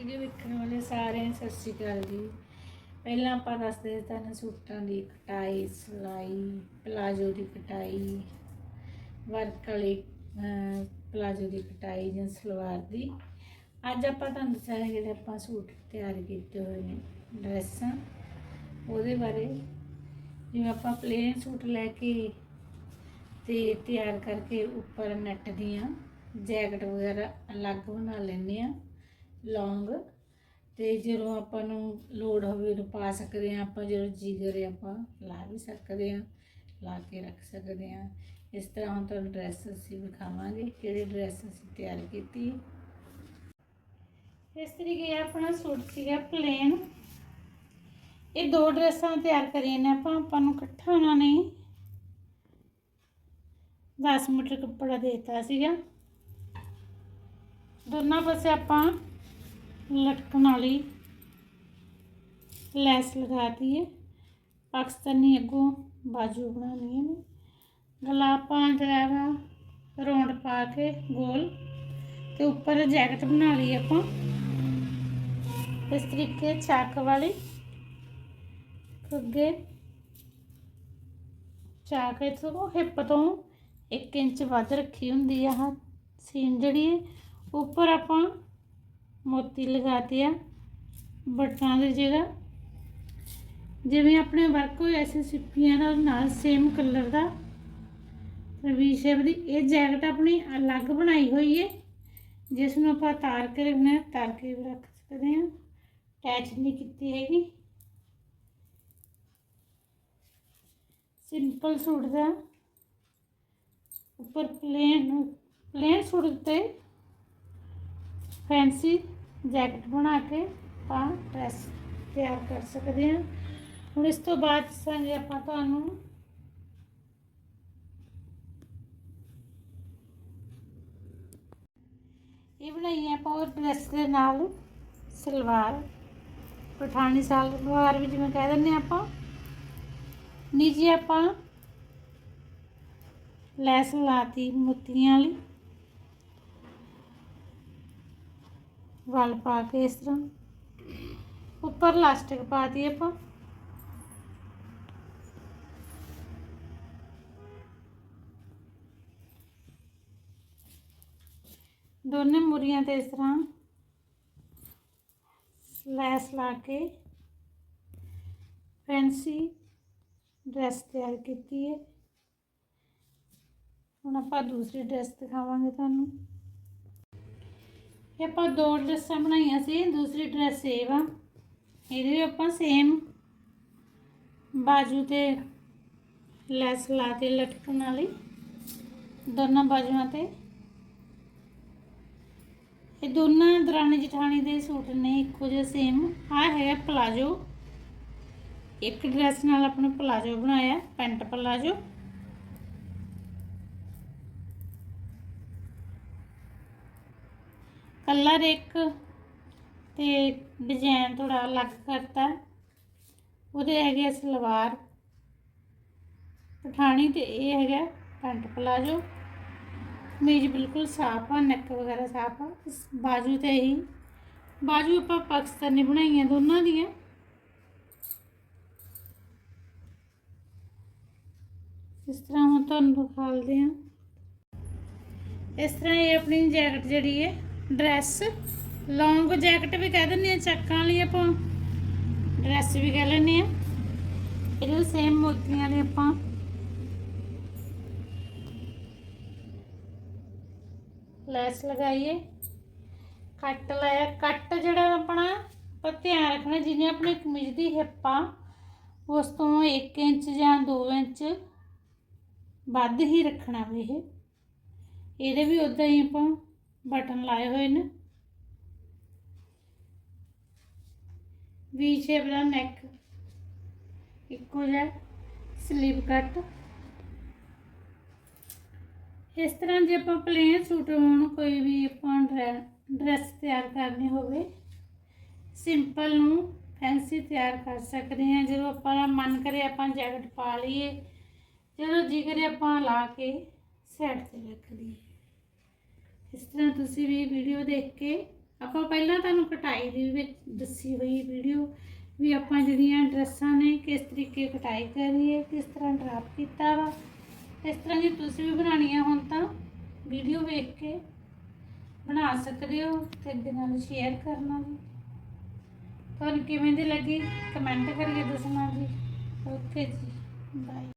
Video ਵੇਖਣ ਵਾਲੇ ਸਾਰਿਆਂ ਨੂੰ ਸਤਿ ਸ਼੍ਰੀ ਅਕਾਲ ਜੀ। ਪਹਿਲਾਂ ਆਪਾਂ ਦੱਸਦੇ ਹਾਂ ਤੁਹਾਨੂੰ ਸੂਟਾਂ ਦੀ ਕਟਾਈ, ਸਿਲਾਈ, ਪਲਾਜੋ ਦੀ ਕਟਾਈ, ਵਰਕ ਵਾਲੀ ਪਲਾਜੋ ਦੀ ਕਟਾਈ ਜਾਂ ਸਲਵਾਰ ਦੀ। ਅੱਜ ਆਪਾਂ ਤੁਹਾਨੂੰ ਦੱਸਾਂਗੇ ਜਿਹੜੇ ਆਪਾਂ ਸੂਟ ਤਿਆਰ ਕੀਤੇ ਹੋਏ ਨੇ, ਡਰੈਸਾਂ। ਉਹਦੇ ਬਾਰੇ ਜਿਵੇਂ ਆਪਾਂ ਪਲੇਨ ਸੂਟ ਲੈ ਕੇ ਤੇ ਤਿਆਰ ਕਰਕੇ ਉੱਪਰ ਨੈਟ ਦੀਆਂ ਜੈਕਟ ਵਗੈਰਾ ਅਲੱਗ ਬਣਾ ਲੈਂਦੇ ਆ ਲੌਂਗ ਤੇ ਜਦੋਂ ਆਪਾਂ ਨੂੰ ਲੋੜ ਹੋਵੇ ਉਹਨੂੰ ਪਾ ਸਕਦੇ ਆ ਆਪਾਂ ਜਦੋਂ ਜੀ ਕਰੇ ਆਪਾਂ ਲਾ ਵੀ ਸਕਦੇ ਆ ਲਾ ਕੇ ਰੱਖ ਸਕਦੇ ਆ ਇਸ ਤਰ੍ਹਾਂ ਹੁਣ ਤੁਹਾਨੂੰ ਡਰੈਸ ਅਸੀਂ ਵਿਖਾਵਾਂਗੇ, ਕਿਹੜੀ ਡਰੈਸ ਅਸੀਂ ਤਿਆਰ ਕੀਤੀ ਇਸ ਤਰੀਕੇ ਆਪਣਾ ਸੂਟ ਸੀਗਾ ਪਲੇਨ ਇਹ ਦੋ ਡਰੈਸਾਂ ਤਿਆਰ ਕਰੀਆਂ ਨੇ ਆਪਾਂ ਆਪਾਂ ਨੂੰ ਇਕੱਠਾ ਉਹਨਾਂ ਨੇ 10 ਮੀਟਰ ਕੱਪੜਾ ਦੇਤਾ ਸੀਗਾ। ਦੋਨਾਂ ਪਾਸੇ ਆਪਾਂ ਲਟਕਣ ਵਾਲੀ ਲੈਸ ਲਗਾਤੀ ਹੈ ਪਾਕਿਸਤਾਨੀ ਅੱਗੋਂ ਬਾਜੂ ਬਣਾਉਣੀ ਹੈ ਗਲਾ ਆਪਾਂ ਜਿਹੜਾ ਰੌਂਡ ਪਾ ਕੇ ਗੋਲ ਤੇ ਉੱਪਰ ਜੈਕਟ ਬਣਾ ਲਈ ਆਪਾਂ ਇਸ ਤਰੀਕੇ ਚੱਕ ਵਾਲੀ ਅੱਗੇ ਚਾਕ ਇਥੋਂ ਹਿੱਪ ਤੋਂ 1 ਇੰਚ ਵੱਧ ਰੱਖੀ ਹੁੰਦੀ ਆ ਆਹ ਸੀਨ ਜਿਹੜੀ ਹੈ ਉੱਪਰ ਆਪਾਂ ਮੋਤੀ ਲਗਾਤੇ ਆ ਬਟਨਾਂ ਦੀ ਜਗ੍ਹਾ। ਜਿਵੇਂ ਆਪਣੇ ਵਰਕ ਹੋਏ ਐਸੇ ਸਿੱਪੀਆਂ ਨਾਲ ਨਾਲ ਸੇਮ ਕਲਰ ਦਾ। ਵੀ ਸ਼ੇਪ ਦੀ ਇਹ ਜੈਕਟ ਆਪਣੀ ਅਲੱਗ ਬਣਾਈ ਹੋਈ ਹੈ ਜਿਸ ਨੂੰ ਆਪਾਂ ਤਾਰ ਕੇ ਰੱਖਣਾ, ਤਾਰ ਕੇ ਵੀ ਰੱਖ ਸਕਦੇ ਹਾਂ। ਅਟੈਚ ਨਹੀਂ ਕੀਤੀ ਹੈਗੀ। ਸਿੰਪਲ ਸੂਟ ਦਾ। ਉੱਪਰ ਪਲੇਨ ਪਲੇਨ ਸੂਟ 'ਤੇ ਫੈਂਸੀ ਜੈਕਟ ਬਣਾ ਕੇ ਆਪਾਂ ਡਰੈਸ ਤਿਆਰ ਕਰ ਸਕਦੇ ਹਾਂ। ਹੁਣ ਇਸ ਤੋਂ ਬਾਅਦ ਦੱਸਾਂਗੇ ਆਪਾਂ ਤੁਹਾਨੂੰ ਇਹ ਬਣਾਈ ਹੈ ਆਪਾਂ ਉਹ ਡਰੈਸ ਦੇ ਨਾਲ ਸਲਵਾਰ ਪਠਾਨੀ ਸਲਵਾਰ ਵੀ ਜਿਵੇਂ ਕਹਿ ਦਿੰਦੇ ਹਾਂ ਆਪਾਂ। ਨੀਚੇ ਆਪਾਂ ਲੈਸ ਲਾਤੀ ਮੋਤੀਆਂ ਵਾਲੀ। ਵਲ ਪਾ ਕੇ ਇਸ ਤਰ੍ਹਾਂ। ਉੱਪਰ ਲਾਸਟਿਕ ਪਾ ਦਈਏ ਆਪਾਂ। ਦੋਨੇ ਮੁਰੀਆਂ ਤੇ ਇਸ ਤਰ੍ਹਾਂ ਲੈਸ ਲਾ ਕੇ ਫੈਂਸੀ ਡਰੈਸ ਤਿਆਰ ਕੀਤੀ ਹੈ। ਹੁਣ ਆਪਾਂ ਦੂਸਰੀ ਡਰੈਸ ਦਿਖਾਵਾਂਗੇ ਤੁਹਾਨੂੰ। ਇਹ ਆਪਾਂ ਦੋ ਡਰੈਸਾਂ ਬਣਾਈਆਂ ਸੀ, ਦੂਸਰੀ ਡਰੈਸ ਇਹ ਵਾ। ਇਹਦੇ ਵੀ ਆਪਾਂ ਸੇਮ ਬਾਜੂ ਤੇ ਲੈਸ ਲਾ ਕੇ ਲਟਕਣ ਵਾਲੀ, ਦੋਨਾਂ ਬਾਜੂਆਂ ਤੇ। ਇਹ ਦੋਨਾਂ ਦਰਾਣੀ ਜਠਾਣੀ ਦੇ ਸੂਟ ਨੇ, ਇੱਕੋ ਜਿਹਾ ਸੇਮ ਆ ਹੈਗਾ ਪਲਾਜੋ ਇੱਕ ਡਰੈਸ ਨਾਲ ਆਪਣੇ ਪਲਾਜੋ ਬਣਾਇਆ, ਪੈਂਟ ਪਲਾਜੋ ਕਲਰ ਇੱਕ ਤੇ ਡਿਜ਼ਾਈਨ ਥੋੜਾ ਅਲੱਗ ਕਰਤਾ। ਉਹਦੇ ਹੈਗੇ ਆ ਸਲਵਾਰ। ਪਠਾਣੀ ਤੇ ਇਹ ਹੈਗਾ ਪੈਂਟ ਪਲਾਜੋ। ਕਮੀਜ਼ ਬਿਲਕੁਲ ਸਾਫ਼ ਆ, ਨੈਕ ਵਗੈਰਾ ਸਾਫ਼ ਆ। ਇਸ ਬਾਜੂ ਤੇ ਹੀ ਬਾਜੂ ਆਪਾਂ ਪਾਕਿਸਤਾਨੀ ਬਣਾਈਆਂ ਦੋਨਾਂ ਦੀਆਂ। ਇਸ ਤਰ੍ਹਾਂ ਹੁਣ ਤੁਹਾਨੂੰ ਦਿਖਾਉਂਦੇ ਆ ਇਸ ਤਰ੍ਹਾਂ ਇਹ ਆਪਣੀ ਜੈਕਟ ਜਿਹੜੀ ਹੈ ਡਰੈਸ ਲੌਂਗ ਜੈਕਟ ਵੀ ਕਹਿ ਦਿੰਦੇ ਆ ਚੱਕਾਂ ਵਾਲੀ ਆਪਾਂ। ਡਰੈਸ ਵੀ ਕਹਿ ਲੈਂਦੇ ਆ ਇਹਦੇ ਸੇਮ ਮੋਤੀਆਂ ਨੇ ਆਪਾਂ। ਲੈਸ ਲਗਾਈਏ। ਕੱਟ ਲਾਇਆ, ਕੱਟ ਜਿਹੜਾ ਆਪਣਾ ਆਪਾਂ ਧਿਆਨ ਰੱਖਣਾ ਜਿਵੇਂ ਆਪਣੀ ਕਮੀਜ਼ ਦੀ ਹਿੱਪ ਆ, ਉਸ ਤੋਂ 1 ਇੰਚ ਜਾਂ 2 ਇੰਚ ਵੱਧ ਹੀ ਰੱਖਣਾ ਵੀ ਇਹ। ਇਹਦੇ ਵੀ ਉਦਾਂ ਹੀ ਆਪਾਂ ਬਟਨ ਲਾਏ ਹੋਏ ਨੇ। ਵੀ ਸ਼ੇਪ ਦਾ ਨੈਕ ਇੱਕੋ ਜਿਹਾ ਸਲੀਵ ਕੱਟ ਇਸ ਤਰ੍ਹਾਂ ਜੇ ਆਪਾਂ ਪਲੇਨ ਸੂਟ ਹੋਣ, ਕੋਈ ਵੀ ਆਪਾਂ ਡਰੈਸ ਤਿਆਰ ਕਰਨੀ ਹੋਵੇ ਸਿੰਪਲ ਨੂੰ ਫੈਂਸੀ ਤਿਆਰ ਕਰ ਸਕਦੇ ਹਾਂ। ਜਦੋਂ ਆਪਾਂ ਦਾ ਮਨ ਕਰੇ ਆਪਾਂ ਜੈਕਟ ਪਾ ਲਈਏ, ਜਦੋਂ ਜੀ ਕਰੇ ਆਪਾਂ ਲਾ ਕੇ ਸਾਈਡ ਤੇ ਰੱਖ ਦਈਏ। ਇਸ ਤਰ੍ਹਾਂ ਤੁਸੀਂ ਵੀ ਵੀਡੀਓ ਦੇਖ ਕੇ ਆਪਾਂ ਪਹਿਲਾਂ ਤੁਹਾਨੂੰ ਕਟਾਈ ਦੀ ਵਿੱਚ ਦੱਸੀ ਹੋਈ ਵੀਡੀਓ ਵੀ ਆਪਾਂ ਜਿਹੜੀਆਂ ਡਰੈਸਾਂ ਨੇ ਕਿਸ ਤਰੀਕੇ ਕਟਾਈ ਕਰੀਏ, ਕਿਸ ਤਰ੍ਹਾਂ ਡਰਾਪ ਕੀਤਾ ਵਾ। ਇਸ ਤਰ੍ਹਾਂ ਜੇ ਤੁਸੀਂ ਵੀ ਬਣਾਉਣੀਆਂ ਹੋਣ ਤਾਂ ਵੀਡੀਓ ਵੇਖ ਕੇ ਬਣਾ ਸਕਦੇ ਹੋ ਤੇ ਅੱਗੇ ਨਾਲ ਸ਼ੇਅਰ ਕਰਨਾ ਜੀ ਤੁਹਾਨੂੰ ਕਿਵੇਂ ਦੀ ਲੱਗੀ? ਕਮੈਂਟ ਕਰਕੇ ਦੱਸਣਾ ਜੀ। ਓਕੇ ਜੀ ਬਾਏ